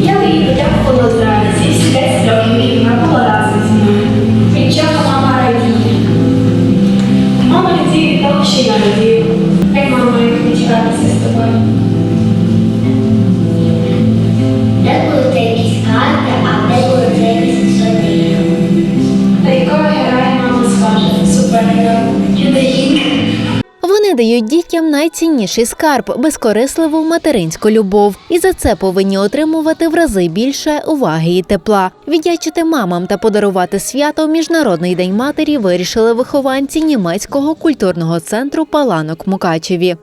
Я їй дають дітям найцінніший скарб безкорисливу материнську любов, і за це повинні отримувати в рази більше уваги і тепла. Віддячити мамам та подарувати свято Міжнародний день матері вирішили вихованці німецького культурного центру Паланок Мукачеві.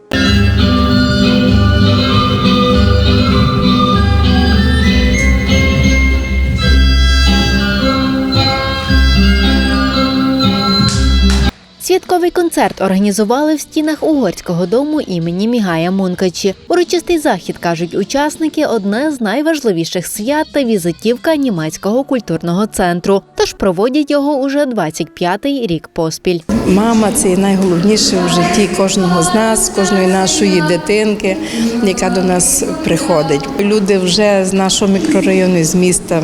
Святковий концерт організували в стінах угорського дому імені Мігая Мункачі. Урочистий захід кажуть учасники одне з найважливіших свят та візитівка німецького культурного центру. Тож проводять його уже 25-й рік поспіль. Мама це найголовніше в житті кожного з нас, кожної нашої дитинки, яка до нас приходить. Люди вже з нашого мікрорайону, з міста,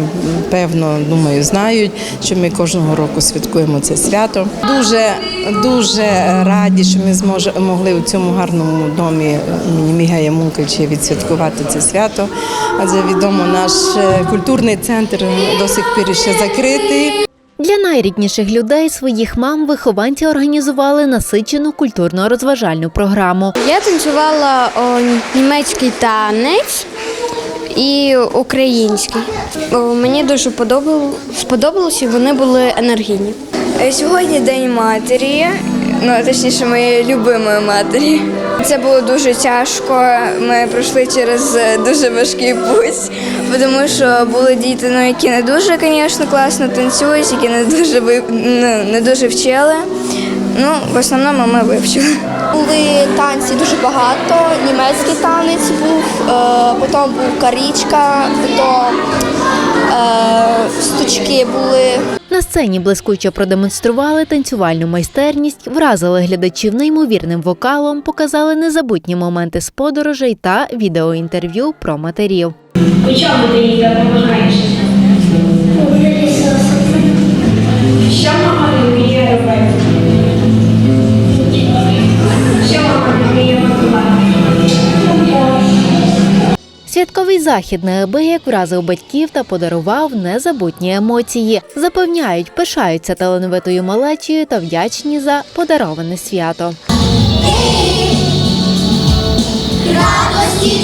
певно, думаю, знають, що ми кожного року святкуємо це свято. Дуже дуже раді, що ми зможе могли у цьому гарному домі імені Мігая Мункача відсвяткувати це свято. Адже відомо, наш е, культурний центр до сих пір ще закритий. Для найрідніших людей своїх мам вихованці організували насичену культурно-розважальну програму. Я танцювала о, німецький танець і український. О, мені дуже подобал- сподобалося, вони були енергійні. Е, Сьогодні День матері, ну точніше, моєї любимої матері. Це було дуже тяжко. Ми пройшли через е, дуже важкий путь, тому що були діти, ну, які не дуже, звісно, класно танцюють, які не дуже ну, не дуже вчили. Ну, в основному ми вивчили. Були танці дуже багато. Німецький танець був, е, потім був карічка, потім сцені блискуче продемонстрували танцювальну майстерність, вразили глядачів неймовірним вокалом, показали незабутні моменти з подорожей та відеоінтерв'ю про матерів. Чому ти їй допомагаєш? Святковий захід неабияк вразив батьків та подарував незабутні емоції. Запевняють, пишаються талановитою малечею та вдячні за подароване свято. Радості